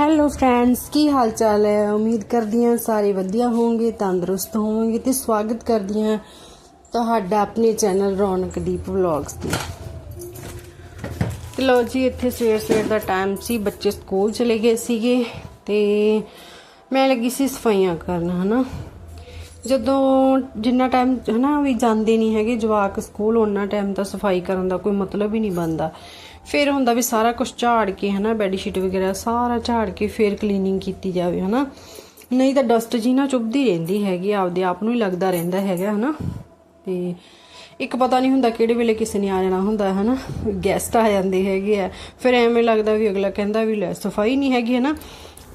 Hello friends ਕੀ ਹਾਲ ਚਾਲ ਹੈ? ਉਮੀਦ ਕਰਦੀ ਹਾਂ ਸਾਰੇ ਵਧੀਆ ਹੋਵੋਗੇ, ਤੰਦਰੁਸਤ ਹੋਵੋਗੇ ਤੇ ਸਵਾਗਤ ਕਰਦੀ ਹਾਂ ਤੁਹਾਡਾ ਆਪਣੇ ਚੈਨਲ ਰੌਣਕ ਦੀਪ ਵਲੌਗਸ ਤੇ। ਲੋ ਜੀ, ਇੱਥੇ ਸਵੇਰ ਸਵੇਰ ਦਾ ਟਾਈਮ ਸੀ, ਬੱਚੇ ਸਕੂਲ ਚਲੇ ਗਏ ਸੀਗੇ ਤੇ ਮੈਂ ਲੱਗੀ ਸੀ ਸਫਾਈਆਂ ਕਰਨ, ਹਨਾ? ਜਦੋਂ ਜਿੰਨਾ ਟਾਈਮ ਹਨਾ, ਵੀ ਜਾਂਦੇ ਨਹੀਂ ਹੈਗੇ ਜਵਾਕ ਸਕੂਲ ਉਹਨਾਂ ਟਾਈਮ ਤਾਂ ਸਫ਼ਾਈ ਕਰਨ ਦਾ ਕੋਈ ਮਤਲਬ ਹੀ ਨਹੀਂ ਬਣਦਾ। ਫਿਰ ਹੁੰਦਾ ਵੀ ਸਾਰਾ ਕੁਝ ਝਾੜ ਕੇ, ਹਨਾ ਬੈੱਡ ਸ਼ੀਟ ਵਗੈਰਾ ਸਾਰਾ ਝਾੜ ਕੇ ਫਿਰ ਕਲੀਨਿੰਗ ਕੀਤੀ ਜਾਵੇ, ਹਨਾ। ਨਹੀਂ ਤਾਂ ਡਸਟ ਜੀ ਨਾ ਚੁੱਭਦੀ ਰਹਿੰਦੀ ਹੈਗੀ, ਆਪਦੇ ਆਪ ਨੂੰ ਹੀ ਲੱਗਦਾ ਰਹਿੰਦਾ ਹੈਗਾ, ਹਨਾ। ਤੇ ਇੱਕ ਪਤਾ ਨਹੀਂ ਹੁੰਦਾ ਕਿਹੜੇ ਵੇਲੇ ਕਿਸੇ ਨੇ ਆ ਜਾਣਾ ਹੁੰਦਾ ਹੈ ਹਨਾ। ਗੈਸਟ ਆ ਜਾਂਦੇ ਹੈਗੇ ਆ। ਫਿਰ ਐਵੇਂ ਲੱਗਦਾ ਵੀ ਅਗਲਾ ਕਹਿੰਦਾ ਵੀ ਲੈ, ਸਫ਼ਾਈ ਨਹੀਂ ਹੈਗੀ, ਹਨਾ।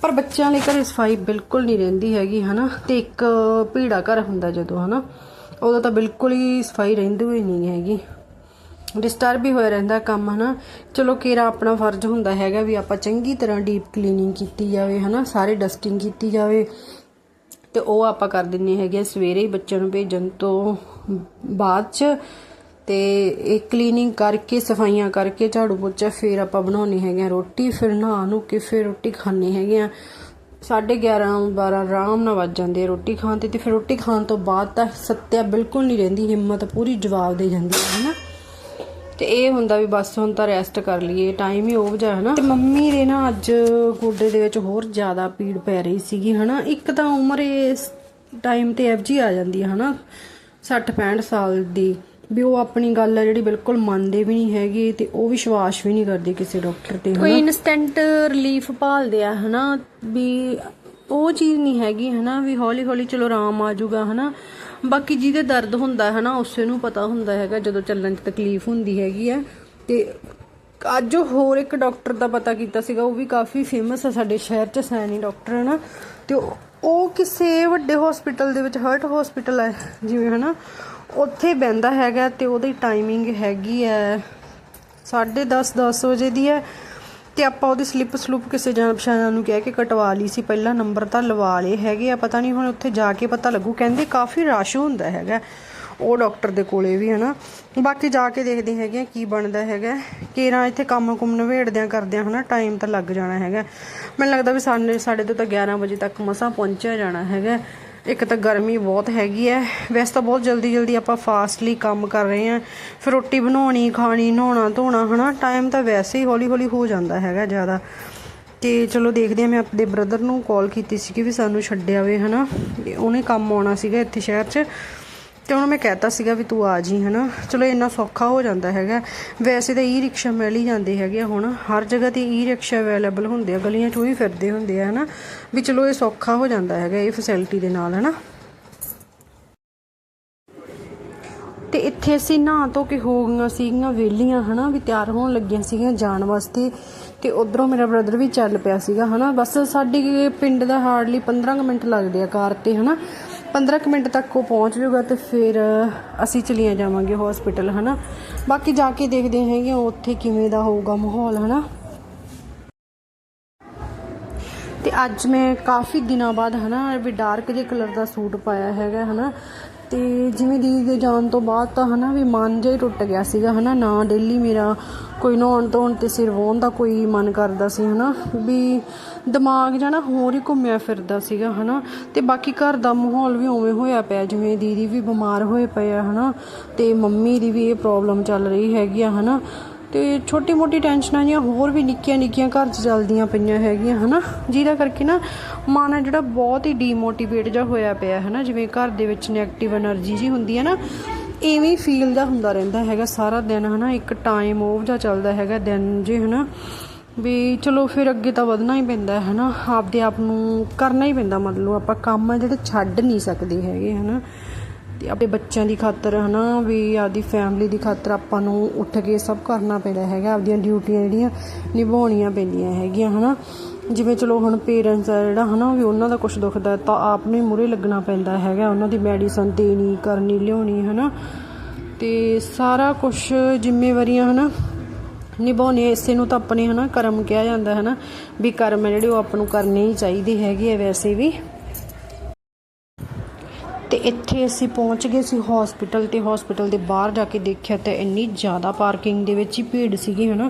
ਪਰ ਬੱਚਿਆਂ ਲਈ ਘਰੇ ਸਫ਼ਾਈ ਬਿਲਕੁਲ ਨਹੀਂ ਰਹਿੰਦੀ ਹੈਗੀ, ਹਨਾ। ਤੇ ਇੱਕ ਭੀੜਾ ਘਰ ਹੁੰਦਾ ਜਦੋਂ, ਹਨਾ। ਉਦੋਂ ਤਾਂ ਬਿਲਕੁਲ ਹੀ ਸਫ਼ਾਈ ਰਹਿੰਦੀ ਹੋਈ ਨਹੀਂ ਹੈਗੀ। ਡਿਸਟਰਬ ਵੀ ਹੋਇਆ ਰਹਿੰਦਾ ਕੰਮ, ਹਨਾ। ਚਲੋ ਕੇਰਾ ਆਪਣਾ ਫਰਜ਼ ਹੁੰਦਾ ਹੈਗਾ ਵੀ ਆਪਾਂ ਚੰਗੀ ਤਰ੍ਹਾਂ ਡੀਪ ਕਲੀਨਿੰਗ ਕੀਤੀ ਜਾਵੇ, ਹਨਾ। ਸਾਰੇ ਡਸਟਿੰਗ ਕੀਤੀ ਜਾਵੇ। ਤੇ ਉਹ ਆਪਾਂ ਕਰ ਦਿੰਨੇ ਹੈਗੇ ਆ ਸਵੇਰੇ ਹੀ ਬੱਚਿਆਂ ਨੂੰ ਭੇਜਣ ਤੋਂ ਬਾਅਦ ਚ। ਤੇ ਇਹ ਕਲੀਨਿੰਗ ਕਰਕੇ, ਸਫਾਈਆਂ ਕਰਕੇ ਝਾੜੂ ਪੋਚਾ ਫਿਰ ਆਪਾਂ ਬਣਾਉਣੀ ਹੈਗੇ ਆ ਰੋਟੀ, ਫਿਰ ਨਹਾ ਨੂੰ ਕੇ ਫਿਰ ਰੋਟੀ ਖਾਣੀ ਹੈਗੇ ਆ। 11:30 12 ਆਰਾਮ ਨਾਲ ਵੱਜ ਜਾਂਦੇ ਰੋਟੀ ਖਾਣ ਤੇ ਤੇ ਫਿਰ ਰੋਟੀ ਖਾਣ ਤੋਂ ਬਾਅਦ ਤਾਂ ਸੱਤਿਆ ਬਿਲਕੁਲ ਨਹੀਂ ਰਹਿੰਦੀ, ਹਿੰਮਤ ਪੂਰੀ ਜਵਾਬ ਦੇ ਜਾਂਦੀ ਹੈ, ਹਨਾ। ਤੇ ਇਹ ਹੁੰਦਾ ਵੀ ਬਸ ਹੁਣ ਤਾਂ ਰੈਸਟ ਕਰ ਲਈਏ ਟਾਈਮ ਹੀ ਓਵਰ ਜਾ ਹਨਾ। ਤੇ ਮੰਮੀ ਦੇ ਨਾ ਅੱਜ ਗੋਡੇ ਦੇ ਵਿੱਚ ਹੋਰ ਜ਼ਿਆਦਾ ਪੀੜ ਪੈ ਰਹੀ ਸੀਗੀ ਹਨਾ। ਇੱਕ ਤਾਂ ਉਮਰ ਇਸ ਟਾਈਮ ਤੇ ਐਫਜੀ ਆ ਜਾਂਦੀ ਹੈ ਹਨਾ। 60 65 ਸਾਲ ਦੀ ਵੀ ਉਹ ਆਪਣੀ ਗੱਲ ਹੈ ਜਿਹੜੀ ਬਿਲਕੁਲ ਮੰਨਦੇ ਵੀ ਨਹੀਂ ਹੈਗੇ ਤੇ ਉਹ ਵਿਸ਼ਵਾਸ ਵੀ ਨਹੀਂ ਕਰਦੇ ਕਿਸੇ ਡਾਕਟਰ ਤੇ ਕੋਈ ਇਨਸਟੈਂਟ ਰਿਲੀਫ ਭਾਲਦੇ ਆ ਹਨਾ ਵੀ ਉਹ ਚੀਜ਼ ਨਹੀਂ ਹੈਗੀ ਹਨਾ ਵੀ ਹੌਲੀ ਹੌਲੀ ਚਲੋ ਆਰਾਮ ਆ ਜਾਊਗਾ ਹਨਾ। ਬਾਕੀ ਜਿਹਦੇ ਦਰਦ ਹੁੰਦਾ ਹੈ ਨਾ, ਉਸੇ ਨੂੰ ਪਤਾ ਹੁੰਦਾ ਹੈਗਾ, ਜਦੋਂ ਚੱਲਣ 'ਚ ਤਕਲੀਫ ਹੁੰਦੀ ਹੈਗੀ ਹੈ। ਤੇ ਅੱਜ ਹੋਰ ਇੱਕ ਡਾਕਟਰ ਦਾ ਪਤਾ ਕੀਤਾ ਸੀਗਾ, ਉਹ ਵੀ ਕਾਫੀ ਫੇਮਸ ਆ ਸਾਡੇ ਸ਼ਹਿਰ 'ਚ ਸੈਣੀ ਡਾਕਟਰ, ਹੈ ਨਾ। ਤੇ ਉਹ- ਉਹ ਕਿਸੇ ਵੱਡੇ ਹਸਪੀਟਲ ਦੇ ਵਿੱਚ ਹਰਟ ਹਸਪੀਟਲ ਹੈ, ਜਿਵੇਂ, ਹਨਾ। ਉੱਥੇ ਬੈੰਦਾ ਹੈਗਾ ਤੇ ਉਹਦੀ ਟਾਈਮਿੰਗ ਹੈਗੀ ਹੈ 10:30 10 ਵਜੇ ਦੀ ਹੈ। ਤੇ ਆਪਾਂ ਉਹਦੀ ਸਲਿੱਪ ਸਲੂਪ ਕਿਸੇ ਜਾਣ ਪਛਾਣ ਨੂੰ ਕਹਿ ਕੇ ਕਟਵਾ ਲਈ ਸੀ, ਪਹਿਲਾ ਨੰਬਰ ਤਾਂ ਲਵਾ ਲਏ ਹੈਗੇ ਆ, ਪਤਾ ਨਹੀਂ ਹੁਣ ਉੱਥੇ ਜਾ ਕੇ ਪਤਾ ਲੱਗੂ, ਕਹਿੰਦੇ ਕਾਫੀ ਰਸ਼ ਹੁੰਦਾ ਹੈਗਾ। ਉਹ ਡਾਕਟਰ ਦੇ ਕੋਲੇ ਵੀ ਹਨਾ। ਬਾਕੀ ਜਾ ਕੇ ਦੇਖਦੇ ਹੈਗੇ ਆ ਕੀ ਬਣਦਾ ਹੈਗਾ। ਕੇਰਾਂ ਇੱਥੇ ਕੰਮ ਕੁਮ ਨਵੇੜਦਿਆਂ ਕਰਦਿਆਂ ਹਨਾ ਟਾਈਮ ਤਾਂ ਲੱਗ ਜਾਣਾ ਹੈਗਾ। ਮੈਨੂੰ ਲੱਗਦਾ ਵੀ ਸਾਡੇ ਸਾਡੇ ਤੋਂ ਤਾਂ 11 ਵਜੇ ਤੱਕ ਮਸਾਂ ਪਹੁੰਚਿਆ ਜਾਣਾ ਹੈਗਾ। ਇੱਕ ਤਾਂ ਗਰਮੀ ਬਹੁਤ ਹੈਗੀ ਹੈ। ਵੈਸੇ ਤਾਂ ਬਹੁਤ ਜਲਦੀ ਜਲਦੀ ਆਪਾਂ ਫਾਸਟਲੀ ਕੰਮ ਕਰ ਰਹੇ ਹਾਂ। ਫਿਰ ਰੋਟੀ ਬਣਾਉਣੀ, ਖਾਣੀ, ਨਹਾਉਣਾ, ਧੋਣਾ, ਹਨਾ? ਟਾਈਮ ਤਾਂ ਵੈਸੇ ਹੀ ਹੌਲੀ ਹੌਲੀ ਹੋ ਜਾਂਦਾ ਹੈਗਾ ਜ਼ਿਆਦਾ। ਤੇ ਚਲੋ ਦੇਖਦੇ ਹਾਂ, ਮੈਂ ਆਪਣੇ ਬ੍ਰਦਰ ਨੂੰ ਕਾਲ ਕੀਤੀ ਸੀ ਕਿ ਵੀ ਸਾਨੂੰ ਛੱਡਿਆ ਵੇ ਹਨਾ? ਤੇ ਉਹਨੇ ਕੰਮ ਆਉਣਾ ਸੀਗਾ ਇੱਥੇ ਸ਼ਹਿਰ 'ਚ। ਤੇ ਉਹਨੂੰ ਮੈਂ ਕਹਿਤਾ ਸੀਗਾ ਵੀ ਤੂੰ ਆ ਜੀ, ਹਨਾ? ਚਲੋ, ਇੰਨਾ ਸੌਖਾ ਹੋ ਜਾਂਦਾ ਹੈਗਾ। ਵੈਸੇ ਤਾਂ ਈ ਰਿਕਸ਼ਾ ਮਿਲ ਹੀ ਜਾਂਦੇ ਹੈਗੇ ਹੁਣ। ਹਰ ਜਗ੍ਹਾ ਤੇ ਈ ਰਿਕਸ਼ਾ ਅਵੇਲੇਬਲ ਹੁੰਦੇ ਆ, ਗਲੀਆਂ 'ਚ ਹੀ ਫਿਰਦੇ ਹੁੰਦੇ ਆ, ਹਨਾ? ਵੀ ਚਲੋ, ਇਹ ਸੌਖਾ ਹੋ ਜਾਂਦਾ ਹੈਗਾ ਇਹ ਫੈਸਿਲਿਟੀ ਦੇ ਨਾਲ, ਹਨਾ? ਤੇ ਇੱਥੇ ਅਸੀਂ ਨਹਾ ਧੋ ਕੇ ਹੋ ਗਈਆਂ ਸੀਗੀਆਂ, ਵਿਹਲੀਆਂ, ਹਨਾ? ਵੀ ਤਿਆਰ ਹੋਣ ਲੱਗੀਆਂ ਸੀਗੀਆਂ ਜਾਣ ਵਾਸਤੇ। ਤੇ ਉਧਰੋਂ ਮੇਰਾ ਬ੍ਰਦਰ ਵੀ ਚੱਲ ਪਿਆ ਸੀਗਾ, ਹਨਾ? ਬਸ ਸਾਡੇ ਪਿੰਡ ਦਾ ਹਾਰਡਲੀ 15 ਕੁ ਮਿੰਟ ਲੱਗਦੇ ਆ ਕਾਰ ਤੇ, ਹਨਾ? 15 ਕੁ ਮਿੰਟ ਤੱਕ ਉਹ ਪਹੁੰਚ ਜੂਗਾ ਤੇ ਫਿਰ ਅਸੀਂ ਚਲੀਆਂ ਜਾਵਾਂਗੇ ਹਸਪੀਟਲ ਹਨਾ? ਬਾਕੀ ਜਾ ਕੇ ਦੇਖਦੇ ਹੈਗੇ ਆ ਉੱਥੇ ਕਿਵੇਂ ਦਾ ਹੋਊਗਾ ਮਾਹੌਲ, ਹਨਾ? ਤੇ ਅੱਜ ਮੈਂ ਕਾਫੀ ਦਿਨਾਂ ਬਾਅਦ, ਹਨਾ ਵੀ ਡਾਰਕ ਜਿਹੇ ਕਲਰ ਦਾ ਸੂਟ ਪਾਇਆ ਹੈਗਾ, ਹਨਾ? ਤੇ ਜਿਵੇਂ ਦੀਦੀ ਦੇ ਜਾਣ ਤੋਂ ਬਾਅਦ ਤਾਂ, ਹਨਾ, ਵੀ ਮਨ ਜਿਹਾ ਟੁੱਟ ਗਿਆ ਸੀਗਾ, ਹਨਾ? ਨਾ ਡੇਲੀ ਮੇਰਾ ਕੋਈ ਨਹਾਉਣ ਧੋਣ ਤੇ ਸਿਰ ਵਾਉਣ ਦਾ ਕੋਈ ਮਨ ਕਰਦਾ ਸੀ, ਹਨਾ? ਵੀ ਦਿਮਾਗ ਜਣਾ ਹੋਰ ਹੀ ਘੁੰਮਿਆ ਫਿਰਦਾ ਸੀਗਾ, ਹਨਾ? ਤੇ ਬਾਕੀ ਘਰ ਦਾ ਮਾਹੌਲ ਵੀ ਉਵੇਂ ਹੋਇਆ ਪਿਆ, ਜਿਵੇਂ ਦੀਦੀ ਵੀ ਬਿਮਾਰ ਹੋਏ ਪਏ ਆ, ਹਨਾ? ਤੇ ਮੰਮੀ ਦੀ ਵੀ ਇਹ ਪ੍ਰੋਬਲਮ ਚੱਲ ਰਹੀ ਹੈਗੀ ਆ, ਹਨਾ? ਤੇ ਛੋਟੀ ਮੋਟੀ ਟੈਨਸ਼ਨਾਂ ਜੀਆਂ ਹੋਰ ਵੀ ਨਿੱਕੀਆਂ ਨਿੱਕੀਆਂ ਘਰ 'ਚ ਚੱਲਦੀਆਂ ਪਈਆਂ ਹੈਗੀਆਂ, ਹਨਾ? ਜਿਹਦਾ ਕਰਕੇ ਨਾ ਮਨ ਜਿਹੜਾ ਬਹੁਤ ਹੀ ਡੀਮੋਟੀਵੇਟ ਜਾ ਹੋਇਆ ਪਿਆ ਹੈ ਨਾ ਜਿਵੇਂ ਘਰ ਦੇ ਵਿੱਚ ਨੈਗੇਟਿਵ એનર્ਜੀ ਜੀ ਹੁੰਦੀ ਹੈ ਨਾ ਇਵੇਂ ਫੀਲ ਦਾ ਹੁੰਦਾ ਰਹਿੰਦਾ ਹੈਗਾ ਸਾਰਾ ਦਿਨ, ਹਨਾ? ਇੱਕ ਟਾਈਮ ਉਹ ਜਿਹਾ ਚੱਲਦਾ ਹੈਗਾ ਦਿਨ ਜੇ, ਹਨਾ? ਵੀ ਚਲੋ ਫਿਰ ਅੱਗੇ ਤਾਂ ਵਧਣਾ ਹੀ ਪੈਂਦਾ ਹੈ ਹਨਾ? ਆਪਦੇ ਆਪ ਨੂੰ ਕਰਨਾ ਹੀ ਪੈਂਦਾ ਮਤਲਬ ਆਪਾਂ ਕੰਮ ਆ ਜਿਹੜੇ ਛੱਡ ਨਹੀਂ ਸਕਦੇ ਹੈਗੇ, ਹਨਾ? ਤੇ ਆਪਣੇ ਬੱਚਿਆਂ ਦੀ ਖਾਤਰ ਹਨਾ ਵੀ ਆਪਦੀ ਫੈਮਿਲੀ ਦੀ ਖਾਤਰ ਆਪਾਂ ਨੂੰ ਉੱਠ ਕੇ ਸਭ ਕਰਨਾ ਪੈਂਦਾ ਹੈਗਾ। ਆਪਦੀਆਂ ਡਿਊਟੀਆਂ ਜਿਹੜੀਆਂ ਨਿਭਾਉਣੀਆਂ ਪੈਂਦੀਆਂ ਹੈਗੀਆਂ ਹਨਾ। ਜਿਵੇਂ ਚਲੋ ਹੁਣ ਪੇਰੈਂਟਸ ਆ ਜਿਹੜਾ ਹਨਾ ਵੀ ਉਹਨਾਂ ਦਾ ਕੁਝ ਦੁਖਦਾ ਤਾਂ ਆਪ ਨੂੰ ਮੂਰੇ ਲੱਗਣਾ ਪੈਂਦਾ ਹੈਗਾ। ਉਹਨਾਂ ਦੀ ਮੈਡੀਸਨ ਦੇਣੀ, ਕਰਨੀ, ਲਿਆਉਣੀ ਹਨਾ। ਤੇ ਸਾਰਾ ਕੁਝ ਜ਼ਿੰਮੇਵਾਰੀਆਂ ਹਨਾ ਨਿਭਾਉਣੇ, ਇਸੇ ਨੂੰ ਤਾਂ ਆਪਣੇ ਹਨਾ ਕਰਮ ਕਿਹਾ ਜਾਂਦਾ ਹੈ ਨਾ ਵੀ ਕਰਮ ਹੈ ਜਿਹੜੇ ਉਹ ਆਪ ਨੂੰ ਕਰਨੇ ਹੀ ਚਾਹੀਦੇ ਹੈਗੇ ਆ ਵੈਸੇ ਵੀ। ਤੇ ਇੱਥੇ ਅਸੀਂ ਪਹੁੰਚ ਗਏ ਸੀ ਹਸਪੀਟਲ ਤੇ ਹਸਪੀਟਲ ਦੇ ਬਾਹਰ ਜਾ ਕੇ ਦੇਖਿਆ ਤਾਂ ਇੰਨੀ ਜ਼ਿਆਦਾ ਪਾਰਕਿੰਗ ਦੇ ਵਿੱਚ ਹੀ ਭੀੜ ਸੀਗੀ, ਹਨਾ?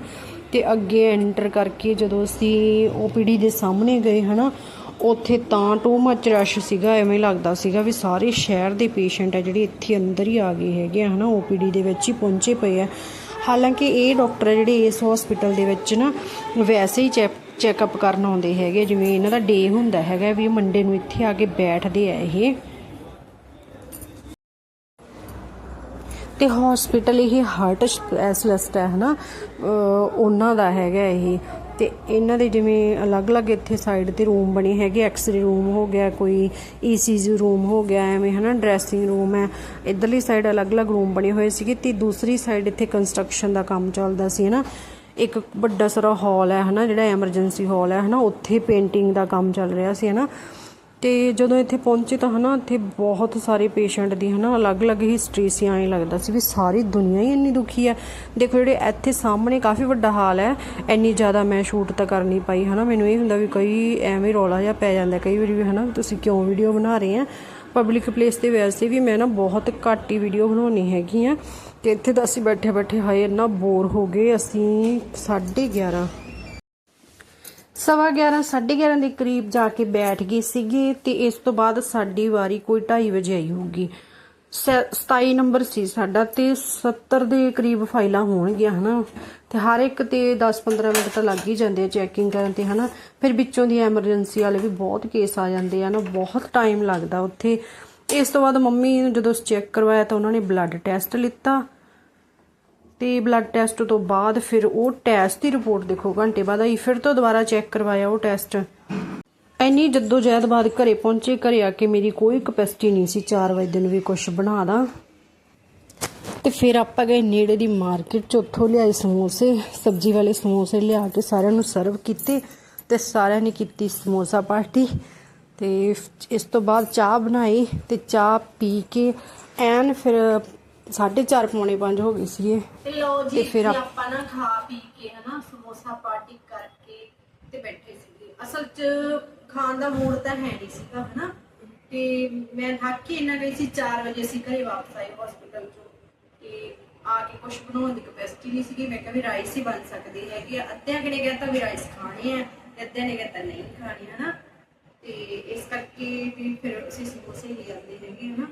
ਤੇ ਅੱਗੇ ਐਂਟਰ ਕਰਕੇ ਜਦੋਂ ਅਸੀਂ ਓਪੀਡੀ ਦੇ ਸਾਹਮਣੇ ਗਏ, ਹਨਾ, ਉੱਥੇ ਤਾਂ ਟੂ ਮੱਚ ਰਸ਼ ਸੀਗਾ, ਐਵੇਂ ਲੱਗਦਾ ਸੀਗਾ ਵੀ ਸਾਰੇ ਸ਼ਹਿਰ ਦੇ ਪੇਸ਼ੈਂਟ ਆ ਜਿਹੜੇ ਇੱਥੇ ਅੰਦਰ ਹੀ ਆ ਗਏ ਹੈਗੇ ਆ, ਹਨਾ? ਓਪੀਡੀ ਦੇ ਵਿੱਚ ਹੀ ਪਹੁੰਚੇ ਪਏ ਆ। ਹਾਲਾਂਕਿ ਇਹ ਡਾਕਟਰ ਜਿਹੜੇ ਇਸ ਹਸਪੀਟਲ ਦੇ ਵਿੱਚ ਨਾ, ਵੈਸੇ ਹੀ ਚੈੱਕ ਚੈੱਕਅਪ ਕਰਨ ਆਉਂਦੇ ਹੈਗੇ ਜਿਵੇਂ ਇਹਨਾਂ ਦਾ ਡੇ ਹੁੰਦਾ ਹੈਗਾ ਵੀ ਮੰਡੇ ਨੂੰ ਇੱਥੇ ਆ ਕੇ ਬੈਠਦੇ ਆ ਇਹ। ਤੇ ਹਸਪੀਟਲ ਇਹ ਹਾਰਟ ਸਪੈਸ਼ਲਿਸਟ ਹੈ, ਹਨਾ? ਉਹਨਾਂ ਦਾ ਹੈਗਾ ਇਹ। ਤੇ ਇਹਨਾਂ ਦੇ ਜਿਵੇਂ ਅਲੱਗ-ਅਲੱਗ ਇੱਥੇ ਸਾਈਡ ਤੇ ਰੂਮ ਬਣੇ ਹੈਗੇ। ਐਕਸ-ਰੇ ਰੂਮ ਹੋ ਗਿਆ, ਕੋਈ ਈਸੀਜੀ ਰੂਮ ਹੋ ਗਿਆ, ਐਵੇਂ, ਹਨਾ? ਡਰੈਸਿੰਗ ਰੂਮ ਹੈ। ਇਧਰਲੀ ਸਾਈਡ ਅਲੱਗ-ਅਲੱਗ ਰੂਮ ਬਣੇ ਹੋਏ ਸੀਗੇ ਤੇ ਦੂਸਰੀ ਸਾਈਡ ਇੱਥੇ ਕੰਸਟਰਕਸ਼ਨ ਦਾ ਕੰਮ ਚੱਲਦਾ ਸੀ, ਹਨਾ? ਇੱਕ ਵੱਡਾ ਸਾਰਾ ਹਾਲ ਹੈ, ਹਨਾ? ਜਿਹੜਾ ਐਮਰਜੈਂਸੀ ਹਾਲ ਹੈ, ਹਨਾ? ਉੱਥੇ ਪੇਂਟਿੰਗ ਦਾ ਕੰਮ ਚੱਲ ਰਿਹਾ ਸੀ, ਹਨਾ? ਤੇ ਜਦੋਂ ਇੱਥੇ ਪਹੁੰਚੇ ਤਾਂ ਹਨਾ, ਇੱਥੇ ਬਹੁਤ ਸਾਰੇ ਪੇਸ਼ੈਂਟ ਦੀ ਹਨਾ, ਅਲੱਗ-ਅਲੱਗ ਹਿਸਟਰੀ ਸੀ, ਐਂ ਲੱਗਦਾ ਸੀ ਵੀ ਸਾਰੀ ਦੁਨੀਆ ਹੀ ਇੰਨੀ ਦੁਖੀ ਹੈ। ਦੇਖੋ ਜਿਹੜੇ ਇੱਥੇ ਸਾਹਮਣੇ ਕਾਫੀ ਵੱਡਾ ਹਾਲ ਹੈ, ਇੰਨੀ ਜ਼ਿਆਦਾ ਮੈਂ ਸ਼ੂਟ ਤਾਂ ਕਰ ਨਹੀਂ ਪਾਈ ਹਨਾ। ਮੈਨੂੰ ਇਹ ਹੁੰਦਾ ਵੀ ਕਈ ਐਵੇਂ ਰੌਲਾ ਜਿਹਾ ਪੈ ਜਾਂਦਾ ਕਈ ਵਾਰੀ ਵੀ ਹਨਾ ਵੀ ਤੁਸੀਂ ਕਿਉਂ ਵੀਡੀਓ ਬਣਾ ਰਹੇ ਆ ਪਬਲਿਕ ਪਲੇਸ ਤੇ ਵੈਸੇ ਵੀ ਮੈਂ ਨਾ ਬਹੁਤ ਘੱਟ ਹੀ ਵੀਡੀਓ ਬਣਾਉਣੀ ਹੈਗੀ ਆ ਤੇ ਇੱਥੇ ਤਾਂ ਅਸੀਂ ਬੈਠੇ ਬੈਠੇ ਹਾਏ, ਇੰਨਾ ਬੋਰ ਹੋ ਗਏ, ਅਸੀਂ 11:30 ਸਵਾ 11 11:30 ਦੇ ਕਰੀਬ ਜਾ ਕੇ ਬੈਠ ਗਏ ਸੀਗੇ ਤੇ ਇਸ ਤੋਂ ਬਾਅਦ ਸਾਡੀ ਵਾਰੀ ਕੋਈ 2:30 ਵਜੇ ਆਈ ਹੋਊਗੀ। ਸ- 27 ਨੰਬਰ ਸੀ ਸਾਡਾ ਤੇ 70 ਦੇ ਕਰੀਬ ਫਾਈਲਾਂ ਹੋਣਗੀਆਂ, ਹਨਾ? ਤੇ ਹਰ ਇੱਕ ਤੇ 10-15 ਮਿੰਟ ਤਾਂ ਲੱਗ ਹੀ ਜਾਂਦੇ ਆ ਚੈਕਿੰਗ ਕਰਨ ਤੇ, ਹਨਾ? ਫਿਰ ਵਿੱਚੋਂ ਦੀ ਐਮਰਜੈਂਸੀ ਵਾਲੇ ਵੀ ਬਹੁਤ ਕੇਸ ਆ ਜਾਂਦੇ ਆ ਨਾ ਬਹੁਤ ਟਾਈਮ ਲੱਗਦਾ ਉੱਥੇ। ਇਸ ਤੋਂ ਬਾਅਦ ਮੰਮੀ ਨੂੰ ਜਦੋਂ ਚੈੱਕ ਕਰਵਾਇਆ ਤਾਂ ਉਹਨਾਂ ਨੇ ਬਲੱਡ ਟੈਸਟ ਲਿੱਤਾ। ਤੇ ਬਲੱਡ ਟੈਸਟ ਤੋਂ ਬਾਅਦ ਫਿਰ ਉਹ ਟੈਸਟ ਦੀ ਰਿਪੋਰਟ ਦੇਖੋ, ਘੰਟੇ ਬਾਅਦ ਆਈ, ਫਿਰ ਤੋਂ ਦੁਬਾਰਾ ਚੈੱਕ ਕਰਵਾਇਆ ਉਹ ਟੈਸਟ ਐਨੀ ਜਦੋਂ ਜਹਿਦ ਬਾਅਦ ਘਰੇ ਪਹੁੰਚੇ, ਘਰੇ ਆ ਕੇ ਮੇਰੀ ਕੋਈ ਕਪੈਸਿਟੀ ਨਹੀਂ ਸੀ 4 ਵਜੇ ਦਿਨ ਵੀ ਕੁਝ ਬਣਾ ਦਾਂ। ਤੇ ਫਿਰ ਆਪਾਂ ਗਏ ਨੇੜੇ ਦੀ ਮਾਰਕੀਟ ਚ, ਉੱਥੋਂ ਲਿਆਏ ਸਮੋਸੇ, ਸਬਜ਼ੀ ਵਾਲੇ ਸਮੋਸੇ ਲਿਆ ਕੇ ਸਾਰਿਆਂ ਨੂੰ ਸਰਵ ਕੀਤੇ ਤੇ ਸਾਰਿਆਂ ਨੇ ਕੀਤੀ ਸਮੋਸਾ ਪਾਰਟੀ ਤੇ ਇਸ ਤੋਂ ਬਾਅਦ ਚਾਹ ਬਣਾਈ ਤੇ ਚਾਹ ਪੀ ਕੇ ਐਨ ਫਿਰ 4:30 ਪੌਣੇ 5 ਹੋ ਗਏ ਸੀਗੇ। ਤੇ ਲੋ ਜੀ ਤੇ ਫਿਰ ਆਪ- ਆਪਾਂ ਨਾ ਖਾ ਪੀ ਕੇ ਹਨਾ ਸਮੋਸਾ ਪਾਰਟੀ ਕਰਕੇ ਤੇ ਬੈਠੇ ਸੀਗੇ। ਅਸਲ 'ਚ ਖਾਣ ਦਾ ਮੂਡ ਤਾਂ ਹੈ ਨਹੀਂ ਸੀਗਾ ਹਨਾ। ਤੇ ਮੈਂ ਥੱਕ ਕੇ ਇਹਨਾਂ ਗਈ ਸੀ 4 ਵਜੇ ਅਸੀਂ ਘਰੇ ਵਾਪਸ ਆਏ ਹਸਪੀਟਲ ਚੋਂ। ਤੇ ਆ ਕੇ ਕੁਝ ਬਣਾਉਣ ਦੀ ਕਪੈਸਿਟੀ ਨਹੀਂ ਸੀਗੀ। ਮੈਂ ਕਿਹਾ ਵੀ ਰਾਈਸ ਹੀ ਬਣ ਸਕਦੇ ਹੈਗੇ ਆ। ਅੱਧਿਆਂ ਕਿਨੇ ਕਹਿੰਦਾ ਵੀ ਰਾਈਸ ਖਾਣੇ ਆ ਤੇ ਅੱਧਿਆਂ ਨੇ ਕਹਿੰਦਾ ਨਹੀਂ ਖਾਣੇ ਹਨਾ। ਤੇ ਇਸ ਕਰਕੇ ਵੀ ਫਿਰ ਅਸੀਂ ਸਮੋਸੇ ਹੀ ਲਿਆਂਦੇ ਹੈਗੇ ਹਨਾ।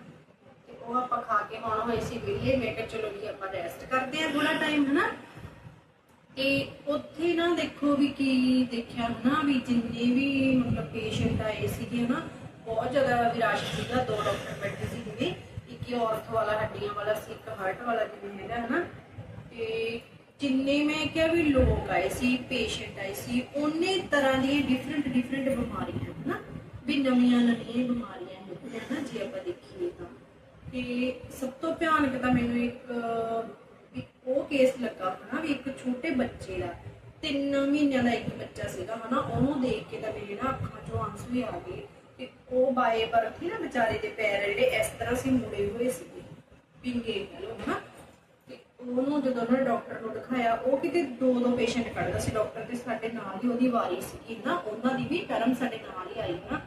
ਉਹ ਆਪਾਂ ਖਾ ਕੇ ਹੁਣ ਹੋਏ ਸੀ ਵਿਹਲੇ, ਮੈਂ ਕਿਹਾ ਚਲੋ ਜੀ ਆਪਾਂ ਰੈਸਟ ਕਰਦੇ ਆ ਥੋੜਾ ਟਾਈਮ ਹਨਾ। ਤੇ ਉੱਥੇ ਨਾ ਦੇਖੋ ਵੀ ਕੀ ਦੇਖਿਆ ਹਨਾ ਵੀ ਜਿੰਨੇ ਵੀ ਮਤਲਬ ਪੇਸ਼ੈਂਟ ਆਏ ਸੀਗੇ ਹਨਾ ਬਹੁਤ ਜ਼ਿਆਦਾ ਵਿਰਾਸ਼ ਸੀਗਾ। ਦੋ ਡਾਕਟਰ ਬੈਠੇ ਸੀ ਜਿਵੇਂ, ਇੱਕ ਔਰਥੋ ਵਾਲਾ, ਹੱਡੀਆਂ ਵਾਲਾ ਸੀ, ਇੱਕ ਹਾਰਟ ਵਾਲਾ ਜਿਵੇਂ ਹੈਗਾ, ਹਨਾ। ਤੇ ਜਿੰਨੇ ਮੈਂ ਕਿਹਾ ਵੀ ਲੋਕ ਆਏ ਸੀ ਪੇਸ਼ੈਂਟ ਆਏ ਸੀ, ਉਹਨੇ ਤਰ੍ਹਾਂ ਦੀਆਂ ਡਿਫਰੈਂਟ ਡਿਫਰੈਂਟ ਬਿਮਾਰੀਆਂ, ਹਨਾ। ਵੀ ਨਵੀਆਂ ਨਵੀਆਂ ਬਿਮਾਰੀਆਂ ਨਿਕਲੀਆਂ ਨਾ ਜੇ ਆਪਾਂ ਦੇਖੀਏ ਤਾਂ ਤੇ ਸਭ ਤੋਂ ਭਿਆਨਕ ਤਾਂ ਮੈਨੂੰ ਇੱਕ ਇੱਕ ਉਹ ਕੇਸ ਲੱਗਾ ਹਨਾ ਵੀ ਇੱਕ ਛੋਟੇ ਬੱਚੇ ਦਾ 3 ਮਹੀਨਿਆਂ ਦਾ ਇੱਕ ਬੱਚਾ ਸੀਗਾ, ਹਨਾ, ਉਹਨੂੰ ਦੇਖ ਕੇ ਤਾਂ ਮੇਰੇ ਨਾ ਅੱਖਾਂ 'ਚੋਂ ਆਂਸੂ ਹੀ ਆ ਗਏ ਤੇ ਉਹ ਬਾਏ ਬਰਥ ਹੀ ਨਾ ਵਿਚਾਰੇ ਦੇ ਪੈਰ ਜਿਹੜੇ ਇਸ ਤਰ੍ਹਾਂ ਸੀ ਮੁੜੇ ਹੋਏ ਸੀਗੇ, ਪਿੰਗੇ ਕਹ ਲਓ, ਹਨਾ। ਤੇ ਉਹਨੂੰ ਜਦੋਂ ਉਹਨਾਂ ਨੇ ਡਾਕਟਰ ਨੂੰ ਦਿਖਾਇਆ, ਉਹ ਕਿਤੇ ਦੋ ਦੋ ਪੇਸ਼ੈਂਟ ਕੱਢਦਾ ਸੀ, ਡਾਕਟਰ ਤੇ ਸਾਡੇ ਨਾਲ ਹੀ ਉਹਦੀ ਵਾਰੀ ਸੀਗੀ ਨਾ ਉਹਨਾਂ ਦੀ ਵੀ ਕਰਮ ਸਾਡੇ ਨਾਲ ਹੀ ਆਈ ਨਾ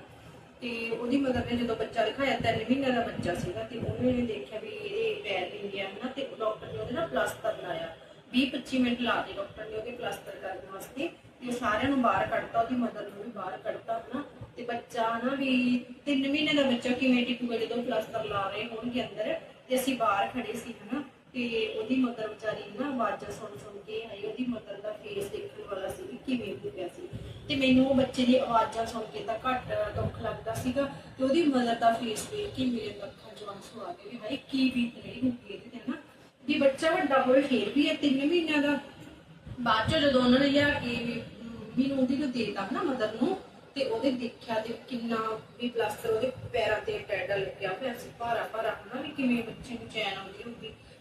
ਤੇ ਉਹਦੀ ਮਦਰ ਨੇ ਜਦੋਂ ਬੱਚਾ ਦਿਖਾਇਆ ਤਿੰਨ ਮਹੀਨਿਆਂ ਦਾ ਬੱਚਾ ਸੀਗਾ ਤੇ ਉਹਨੇ ਦੇਖਿਆ ਵੀ ਇਹਦੇ ਪੈਰ ਨਹੀਂ ਗਿਆ ਹਨਾ ਤੇ ਡਾਕਟਰ ਨੇ ਉਹਦੇ ਨਾਲ ਪਲਾਸਟਰ ਲਾਇਆ। 20-25 ਮਿੰਟ ਲਾ ਦੇ ਡਾਕਟਰ ਨੇ ਉਹਦੇ ਪਲਾਸਟਰ ਕਰਨ ਵਾਸਤੇ ਤੇ ਸਾਰਿਆਂ ਨੂੰ ਬਾਹਰ ਕੱਢਤਾ, ਉਹਦੀ ਮਦਰ ਨੂੰ ਵੀ ਬਾਹਰ ਕੱਢਤਾ ਹਨਾ ਤੇ ਬੱਚਾ ਨਾ ਵੀ 3 ਮਹੀਨੇ ਦਾ ਬੱਚਾ ਕਿਵੇਂ ਟਿਕੂਗਾ ਜਦੋਂ ਪਲਾਸਟਰ ਲਾ ਰਹੇ ਹੋਣਗੇ ਅੰਦਰ ਤੇ ਅਸੀਂ ਬਾਹਰ ਖੜੇ ਸੀ ਹਨਾ ਤੇ ਉਹਦੀ ਮਦਰ ਵਿਚਾਰੀ ਨਾ ਆਵਾਜ਼ਾਂ ਸੁਣ ਸੁਣ ਕੇ ਆਈ, ਉਹਦੀ ਮਦਰ ਦਾ ਫੇਸ ਦੇਖਣ ਵਾਲਾ ਸੀ ਵੀ ਕਿਵੇਂ ਹੋ ਗਿਆ ਸੀ। ਤੇ ਮੈਨੂੰ ਉਹ ਬੱਚੇ ਦੀ ਆਵਾਜ਼ਾਂ ਸੁਣ ਕੇ ਤਾਂ ਘੱਟ ਦੁੱਖ ਲੱਗਦਾ ਸੀਗਾ ਤੇ ਉਹਦੀ ਮਦਰ ਦਾ ਫੇਸ ਦੇਖ ਕੇ ਮੇਰੇ ਅੱਖਾਂ 'ਚ ਆਂਸੂ ਆ ਗਏ ਵੀ ਹਾਏ, ਕੀ ਬੀਤ ਰਹੀ ਹੁੰਦੀ ਇਹਦੇ ਤੇ ਨਾ ਵੀ ਬੱਚਾ ਵੱਡਾ ਹੋਵੇ ਫੇਰ ਵੀ ਇਹ 3 ਮਹੀਨਿਆਂ ਦਾ। ਬਾਅਦ ਚੋਂ ਜਦੋਂ ਉਹਨਾਂ ਨੇ ਲਿਆ ਕੇ ਵੀ ਮੰਮੀ ਨੂੰ ਉਹਦੀ ਨੂੰ ਦੇਤਾ ਨਾ ਮਦਰ ਨੂੰ, ਤੇ ਉਹਦੇ ਦੇਖਿਆ ਤੇ ਕਿੰਨਾ ਵੀ ਪਲਾਸਟਰ ਉਹਦੇ ਪੈਰਾਂ ਤੇ ਟੈਡਾ ਲੱਗਿਆ ਹੋਇਆ ਸੀ ਭਾਰਾ ਭਾਰਾ ਹਨਾ ਵੀ ਕਿਵੇਂ ਬੱਚੇ ਨੂੰ ਚੈਨ ਆਉਂਦੀ ਹੋਊਗੀ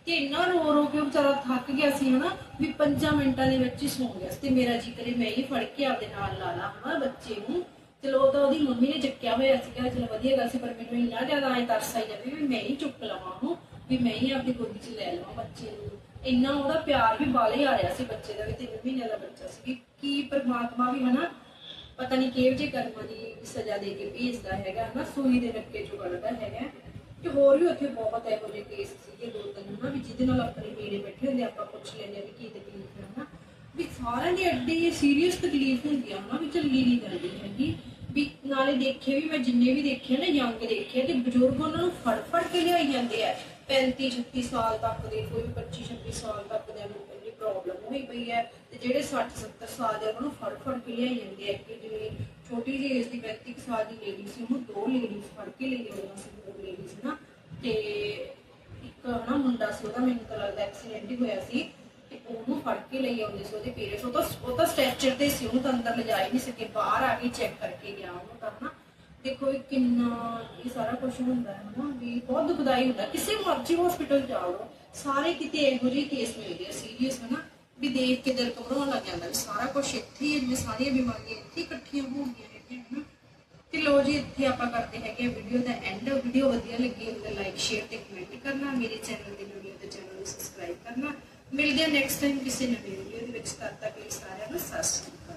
ਤੇ ਇੰਨਾ ਰੋ ਰੋ ਕੇ ਉਹ ਵਿਚਾਰਾ ਥੱਕ ਗਿਆ ਸੀ, ਹਨਾ? ਵੀ 5 ਮਿੰਟਾਂ ਦੇ ਵਿੱਚ ਹੀ ਸੌਂ ਗਿਆ ਤੇ ਮੇਰਾ ਜੀ ਕਰੇ, ਮੈਂ ਹੀ ਫੜ ਕੇ ਆਪਦੇ ਨਾਲ ਲਾ ਲਾ, ਹਨਾ, ਬੱਚੇ ਨੂੰ। ਚਲੋ, ਉਹ ਤਾਂ ਉਹਦੀ ਮੰਮੀ ਨੇ ਚੱਕਿਆ ਹੋਇਆ ਸੀਗਾ ਚਲੋ, ਵਧੀਆ ਗੱਲ ਸੀ, ਪਰ ਮੈਨੂੰ ਇੰਨਾ ਜ਼ਿਆਦਾ ਐ ਤਰਸ ਆਈ ਜਾਂਦੀ ਵੀ ਮੈਂ ਹੀ ਚੁੱਕ ਲਵਾਂ ਉਹਨੂੰ, ਵੀ ਮੈਂ ਹੀ ਆਪਦੀ ਗੋਦੀ 'ਚ ਲੈ ਲਵਾਂ ਬੱਚੇ ਨੂੰ। ਇੰਨਾ ਉਹਦਾ ਪਿਆਰ ਵੀ ਬਾਲੇ ਆ ਰਿਹਾ ਸੀ ਬੱਚੇ ਦਾ ਵੀ, ਤਿੰਨ ਮਹੀਨੇ ਦਾ ਬੱਚਾ ਸੀ ਵੀ ਕੀ ਪ੍ਰਮਾਤਮਾ ਵੀ, ਹਨਾ, ਪਤਾ ਨਹੀਂ ਕਿਹੋ ਜਿਹੇ ਕਰਮਾਂ ਦੀ ਸਜ਼ਾ ਦੇ ਕੇ ਭੇਜਦਾ ਹੈਗਾ, ਹਨਾ, ਸੂਈ ਦੇ ਨੱਕੇ ਚੋਂ ਕੱਢਦਾ ਹੈਗਾ। ਤੇ ਹੋਰ ਵੀ ਉੱਥੇ ਬਹੁਤ ਇਹੋ ਜਿਹੇ ਕੇਸ ਸੀਗੇ, ਦੋ ਤਿੰਨ, ਹਨਾ, ਵੀ ਜਿਹਦੇ ਨਾਲ ਆਪਣੇ ਨੇੜੇ ਬੈਠੇ ਹੁੰਦੇ, ਆਪਾਂ ਪੁੱਛ ਲੈਂਦੇ ਆ ਵੀ ਕੀ ਤਕਲੀਫ ਹੈ, ਹਨਾ। ਵੀ ਸਾਰਿਆਂ ਦੀ ਐਡੀ ਸੀਰੀਅਸ ਤਕਲੀਫ ਹੁੰਦੀ ਆ ਨਾ ਵੀ ਚੱਲੀ ਨਹੀਂ ਜਾਂਦੀ ਹੈਗੀ। ਵੀ ਨਾਲੇ ਦੇਖੇ ਵੀ, ਮੈਂ ਜਿੰਨੇ ਵੀ ਦੇਖੇ ਨਾ ਯੰਗ ਦੇਖੇ, ਤੇ ਬਜ਼ੁਰਗ ਉਹਨਾਂ ਨੂੰ ਫੜ ਫੜ ਕੇ ਲਿਆਈ ਜਾਂਦੇ ਆ। 35 36 ਸਾਲ ਤੱਕ ਦੇ, ਕੋਈ ਵੀ 25 26 ਸਾਲ ਤੱਕ ਦੇ ਨੂੰ ਇੰਨੀ ਪ੍ਰੋਬਲਮ ਹੋਈ ਪਈ ਹੈ, ਤੇ ਜਿਹੜੇ 60 70 ਸਾਲ ਦੇ ਉਹਨਾਂ ਨੂੰ ਫੜ ਫੜ ਕੇ ਲਿਆਈ ਜਾਂਦੇ ਆ। ਕਿ ਜਿਵੇਂ ਛੋਟੀ ਜਿਹੀ ਏਜ ਦੀ 35 ਸਾਲ ਦੀ ਲੇਡੀ ਸੀ, ਉਹਨੂੰ ਦੋ ਲੇਡੀਜ਼ ਫੜ ਕੇ ਲੈ ਗਈਆਂ ਸੀ। ਦੋ ਲੇਡੀਜ਼ ਨਾ। ਤੇ ਇੱਕ ਹਨਾ ਮੁੰਡਾ ਸੀ, ਉਹਦਾ ਮੈਨੂੰ ਤਾਂ ਲੱਗਦਾ ਐਕਸੀਡੈਂਟ ਹੀ ਹੋਇਆ ਸੀ। ਤੇ ਉਹਨੂੰ ਫੜ ਕੇ ਲਈ ਆਉਂਦੇ ਸੀ ਉਹਦੇ ਪੇਰੈਂਟਸ ਉਹ ਤਾਂ ਉਹ ਤਾਂ ਸਟ੍ਰੈਚਰ ਤੇ ਸੀ, ਉਹਨੂੰ ਤਾਂ ਅੰਦਰ ਲਿਜਾ ਹੀ ਨਹੀਂ ਸਕੇ। ਬਾਹਰ ਆ ਕੇ ਚੈੱਕ ਕਰਕੇ ਗਿਆ ਉਹਨੂੰ ਤਾਂ ਹਨਾ ਦੇਖੋ ਇਹ ਕਿੰਨਾ, ਇਹ ਸਾਰਾ ਕੁਝ ਹੁੰਦਾ ਹੈ ਹਨਾ ਵੀ ਬਹੁਤ ਦੁਖਦਾਈ ਹੁੰਦਾ ਕਿਸੇ ਮਰਜ਼ੀ ਹਸਪੀਟਲ ਜਾਓ। ਸਾਰੇ ਕਿਤੇ ਇਹੋ ਜਿਹੇ ਕੇਸ ਮਿਲਦੇ ਆ ਸੀਰੀਅਸ ਹਨਾ ਵੀ ਦੇਖ ਕੇ ਦਿਲ ਘਬਰਾਉਣ ਲੱਗ ਜਾਂਦਾ ਵੀ ਸਾਰਾ ਕੁਝ ਇੱਥੇ ਹੀ ਸਾਰੀਆਂ ਬਿਮਾਰੀਆਂ ਇੱਥੇ ਇਕੱਠੀਆਂ ਹੋ ਗਈਆਂ ਤੇ ਲੋ ਜੀ, ਇੱਥੇ ਆਪਾਂ ਕਰਦੇ ਹੈਗੇ ਵੀਡੀਓ ਦਾ ਐਂਡ ਵੀਡੀਓ ਵਧੀਆ ਲੱਗੀ ਹੋਵੇ ਤਾਂ ਲਾਈਕ ਸ਼ੇਅਰ ਤੇ ਕਮੈਂਟ ਕਰਨਾ। ਮੇਰੇ ਚੈਨਲ ਤੇ ਵੀਡੀਓ ਤੇ ਚੈਨਲ ਨੂੰ ਸਬਸਕ੍ਰਾਈਬ ਕਰਨਾ। ਮਿਲਦੇ ਹਾਂ ਨੈਕਸਟ ਟਾਈਮ ਕਿਸੇ ਨਵੀਂ ਵੀਡੀਓ ਦੇ ਵਿੱਚ। ਤਦ ਤੱਕ ਲਈ ਸਾਰਿਆਂ ਨੂੰ ਸਤਿ ਸ਼੍ਰੀ ਅਕਾਲ।